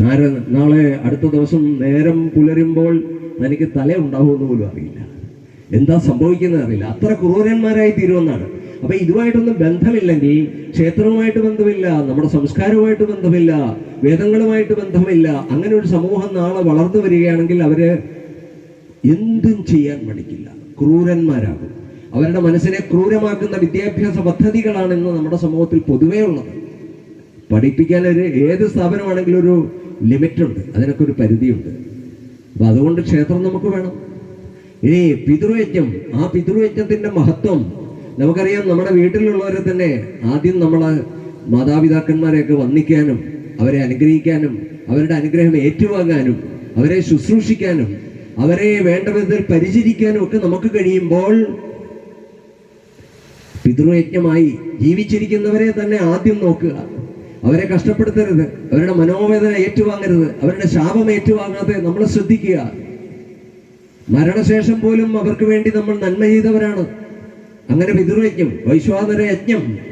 നാളെ അടുത്ത ദിവസം നേരം പുലരുമ്പോൾ തനിക്ക് തല ഉണ്ടാവുമെന്ന് പോലും അറിയില്ല. എന്താ സംഭവിക്കുന്നത് അറിയില്ല. അത്ര ക്രൂരന്മാരായി തീരുമെന്നാണ്. അപ്പൊ ഇതുമായിട്ടൊന്നും ബന്ധമില്ലെങ്കിൽ ക്ഷേത്രവുമായിട്ട് ബന്ധമില്ല നമ്മുടെ സംസ്കാരവുമായിട്ട് ബന്ധമില്ല വേദങ്ങളുമായിട്ട് ബന്ധമില്ല അങ്ങനെ ഒരു സമൂഹം നാളെ വളർന്നു വരികയാണെങ്കിൽ അവർ എന്തും ചെയ്യാൻ പഠിക്കില്ല ക്രൂരന്മാരാകും. അവരുടെ മനസ്സിനെ ക്രൂരമാക്കുന്ന വിദ്യാഭ്യാസ പദ്ധതികളാണ് ഇന്ന് നമ്മുടെ സമൂഹത്തിൽ പൊതുവേ ഉള്ളത്. പഠിപ്പിക്കാൻ ഒരു ഏത് സ്ഥാപനമാണെങ്കിലും ഒരു ലിമിറ്റ് ഉണ്ട് അതിനൊക്കെ ഒരു പരിധിയുണ്ട്. അപ്പൊ അതുകൊണ്ട് ക്ഷേത്രം നമുക്ക് വേണം. ഇനി പിതൃയജ്ഞം. ആ പിതൃയജ്ഞത്തിന്റെ മഹത്വം നമുക്കറിയാം. നമ്മുടെ വീട്ടിലുള്ളവരെ തന്നെ ആദ്യം നമ്മളെ മാതാപിതാക്കന്മാരെയൊക്കെ വന്ദിക്കാനും അവരെ അനുഗ്രഹിക്കാനും അവരുടെ അനുഗ്രഹം ഏറ്റുവാങ്ങാനും അവരെ ശുശ്രൂഷിക്കാനും അവരെ വേണ്ട വിധത്തിൽ പരിചരിക്കാനും ഒക്കെ നമുക്ക് കഴിയുമ്പോൾ പിതൃയജ്ഞമായി ജീവിച്ചിരിക്കുന്നവരെ തന്നെ ആദ്യം നോക്കുക. അവരെ കഷ്ടപ്പെടുത്തരുത്. അവരുടെ മനോവേദന ഏറ്റുവാങ്ങരുത്. അവരുടെ ശാപം ഏറ്റുവാങ്ങാതെ നമ്മൾ ശ്രദ്ധിക്കുക. മരണശേഷം പോലും അവർക്ക് വേണ്ടി നമ്മൾ നന്മ ചെയ്തവരാണ്. അങ്ങനെ പിതൃയജ്ഞം വൈശ്വാനര യജ്ഞം